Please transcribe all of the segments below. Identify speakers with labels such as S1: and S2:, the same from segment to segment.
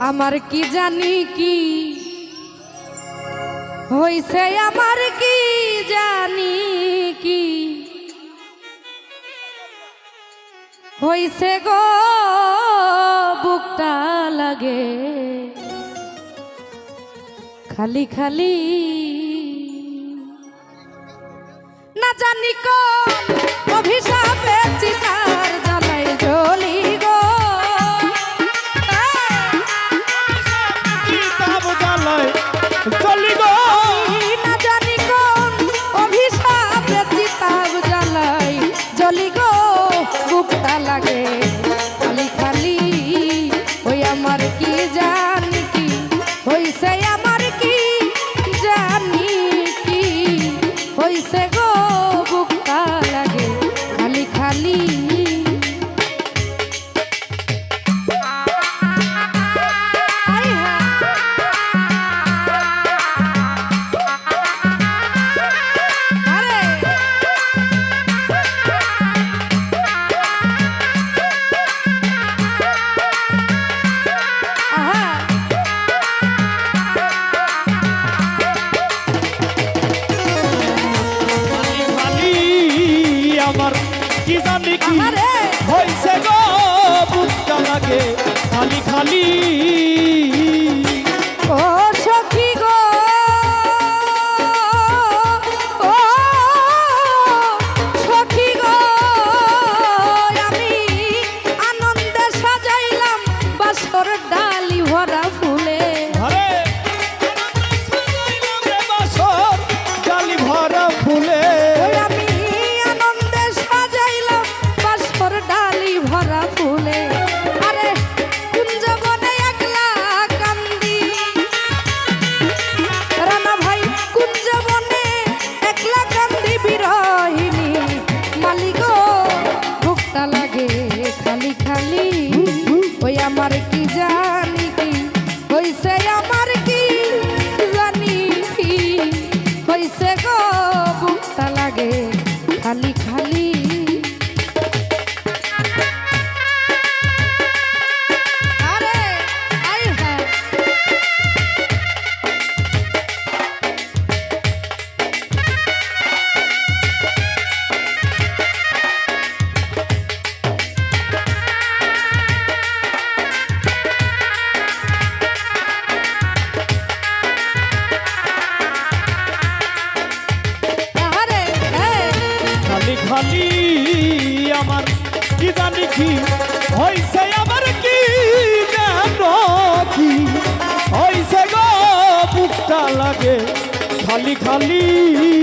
S1: আমার কি জানি কি? হইছে আমার কি জানি কি? হইছে গো, বুকটা লাগে। খালি খালি। না জানি কোন অভিশাপে চিতার খালি খালি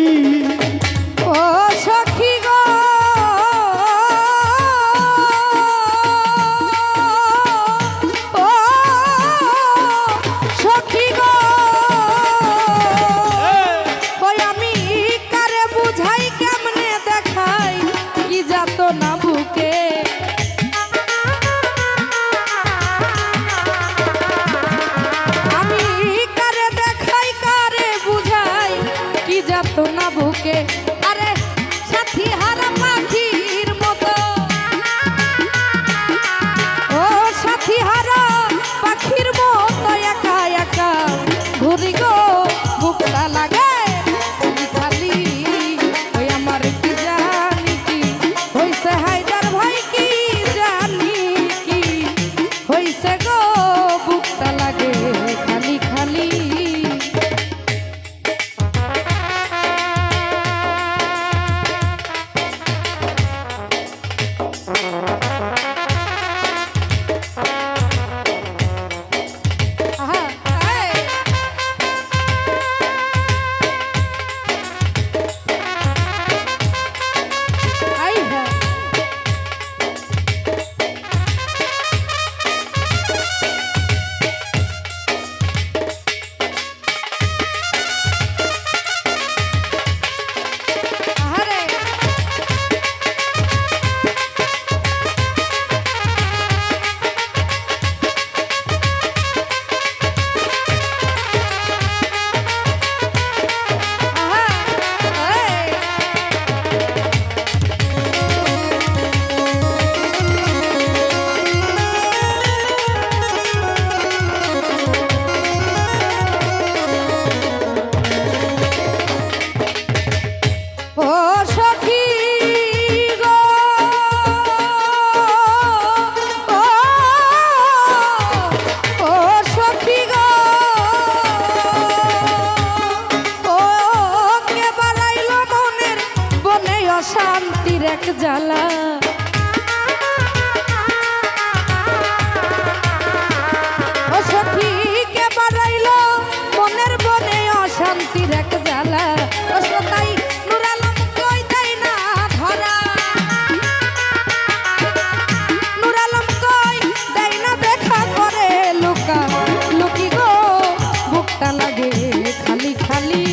S1: লাগে খালি খালি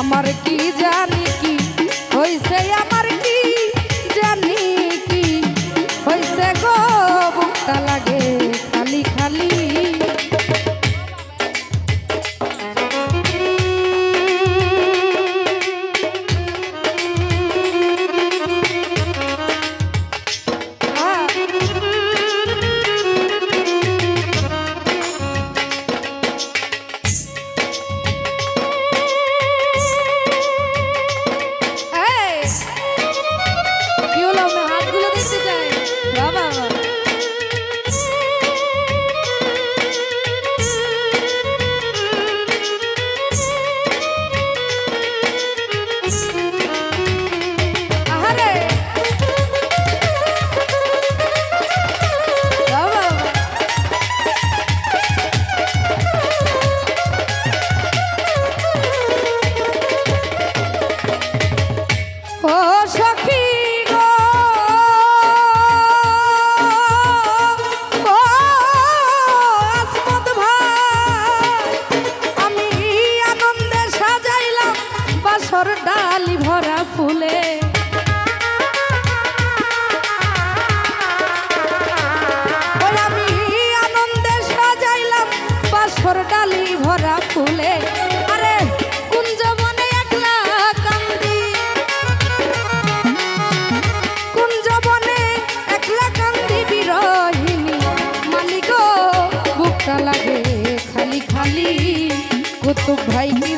S2: আমার কি জান?
S1: ভরা ফুলে।
S2: আরে,
S1: কুঞ্জ বনে একলা কান্দি। কুঞ্জ বনে একলা কান্দি বিরহিনী মালিক বুকটা লাগে খালি খালি। কত ভাই কি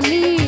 S1: ali.